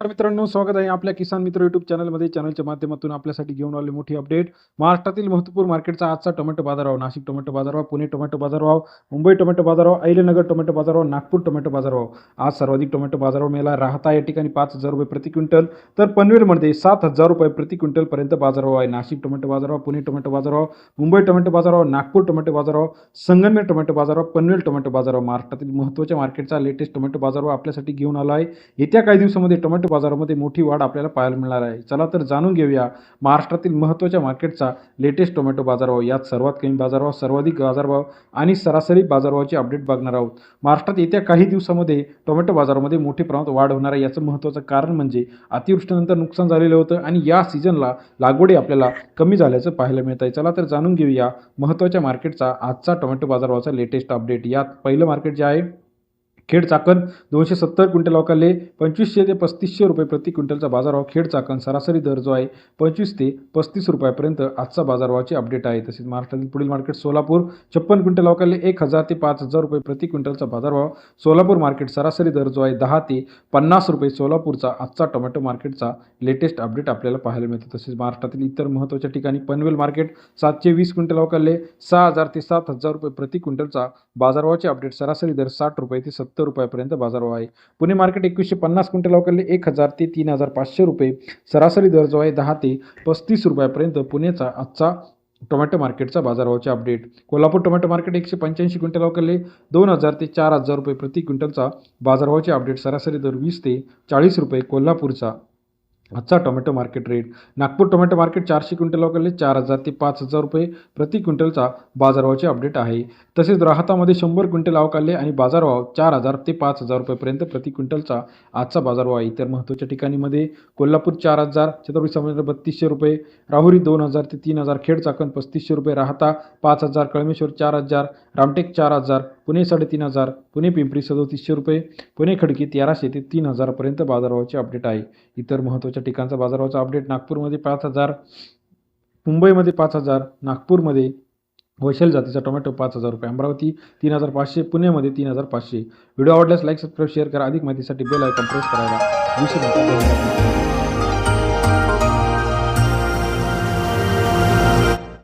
तर मित्रांनो स्वागत आहे आपल्या किसान मित्र युट्यूब चॅनलमध्ये. चॅनलच्या माध्यमातून आपल्यासाठी घेऊन आले मोठी अपडेट महाराष्ट्रातील महत्त्वपूर्ण मार्केटचा आजचा टोमॅटो बाजारभाव. नाशिक टोमॅटो बाजारभाव पुणे टोमॅटो बाजारभाव मुंबई टोमॅटो बाजारभाव अहिलेनगर टोमॅटो बाजारभाव नागपूर टोमॅटो बाजारभाव. आज सर्वाधिक टोमॅटो बाजारभाव मेला राहता या ठिकाणी पाच हजार रुपये प्रति क्विंटल. तर पनवेलमध्ये सात हजार रुपये प्रति क्विंटलपर्यंत बाजारभाव आहे. नाशिक टोमॅटो बाजारभाव पुणे टोमॅटो बाजारभाव मुंबई टोमॅटो बाजारभाव नागपूर टोमॅटो बाजारभाव संगमेर टोमॅटो बाजारभाव पनवेल टोमॅटो बाजारभाव. महाराष्ट्रातील महत्त्वाच्या मार्केटचा लेटेस्ट टोमॅटो बाजारभाव आपल्यासाठी घेऊन आला आहे. येत्या काही दिवसामध्ये टोमॅटो बाजारामध्ये मोठी वाढ आपल्याला पाहायला मिळणार आहे. चला तर जाणून घेऊया महाराष्ट्रातील महत्त्वाच्या मार्केटचा लेटेस्ट टोमॅटो बाजारभाव. यात सर्वात कमी बाजारभाव सर्वाधिक बाजारभाव आणि सरासरी बाजारभावाची अपडेट बघणार आहोत. महाराष्ट्रात येत्या काही दिवसामध्ये टोमॅटो बाजारामध्ये मोठ्या प्रमाणात वाढ होणार आहे. याचं महत्त्वाचं कारण म्हणजे अतिवृष्टीनंतर नुकसान झालेलं होतं आणि या सीझनला लागवडी आपल्याला कमी झाल्याचं पाहायला मिळत आहे. चला तर जाणून घेऊया महत्त्वाच्या मार्केटचा आजचा टोमॅटो बाजारभावाचा लेटेस्ट अपडेट यात पहिलं मार्केट जे आहे खेड चाकण दोनशे सत्तर क्विंटल अवकाले पंचवीसशे ते पस्तीसशे रुपये प्रति क्विंटलचा बाजारभाव खेड चाकण सरासरी दर जो आहे पंचवीस ते पस्तीस रुपयापर्यंत आजचा बाजारभावाचे अपडेट आहे. तसेच महाराष्ट्रातील पुढील मार्केट सोलापूर छप्पन क्विंटल अवकाले एक हजार ते पाच हजार रुपये प्रति क्विंटलचा बाजारभाव. सोलापूर मार्केट सरासरी दर जो आहे दहा ते पन्नास रुपये सोलापूरचा आजचा टोमॅटो मार्केटचा लेटेस्ट अपडेट आपल्याला पाहायला मिळतं. तसेच महाराष्ट्रातील इतर महत्त्वाच्या ठिकाणी पनवेल मार्केट सातशे वीस क्विंटल अवकाले सहा हजार ते सात हजार रुपये प्रति क्विंटलचा बाजारभावाचे अपडेट सरासरी दर साठ रुपये ते सत्तर सत्तर रुपयापर्यंत बाजारभाव आहे. पुणे मार्केट एकवीसशे पन्नास क्विंटल अवकाले एक हजार ते तीन हजार पाचशे रुपये. सरासरी दर जो आहे दहा ते पस्तीस रुपयापर्यंत पुणेचा आजचा टोमॅटो मार्केटचा बाजारभावाचे अपडेट. कोल्हापूर टोमॅटो मार्केट एकशे पंच्याऐंशी क्विंटल अवकाले दोन हजार ते चार हजार रुपये प्रति क्विंटलचा बाजारभावाचे अपडेट. सरासरी दर वीस ते चाळीस रुपये कोल्हापूरचा आजचा tomato market rate Nagpur tomato market चारशे क्विंटल अवकाले चार हजार ते पाच हजार रुपये प्रति क्विंटलचा बाजारभावाचे अपडेट आहे. तसेच राहतामध्ये शंभर क्विंटल अवकाले आणि बाजारभाव चार हजार ते पाच हजार रुपयेपर्यंत प्रति क्विंटलचा आजचा बाजारभाव आहे. इतर महत्त्वाच्या ठिकाणीमध्ये कोल्हापूर चार हजार छत्रपती संभाजीनगर बत्तीसशे रुपये राहुरी दोन हजार ते तीन हजार खेड चाकण पस्तीसशे रुपये राहता पाच हजार कळमेश्वर चार हजार रामटेक चार हजार पुणे साडेतीन हजार पुणे पिंपरी सदोतीसशे रुपये पुणे खडकी तेराशे ते तीन हजारपर्यंत बाजारभावाचे अपडेट आहे. इतर महत्त्वाच्या ठिकाणचा बाजारभावाचा अपडेट नागपूरमध्ये पाच हजार मुंबईमध्ये पाच हजार नागपूरमध्ये वैशाल जातीचा टोमॅटो पाच हजार रुपये अमरावती तीन हजार पाचशे पुण्यामध्ये तीन हजार पाचशे. व्हिडिओ आवडल्यास लाईक सबस्क्राईब शेअर करा. अधिक माहितीसाठी बेल आयकॉन प्रेस करायला विसरू नका.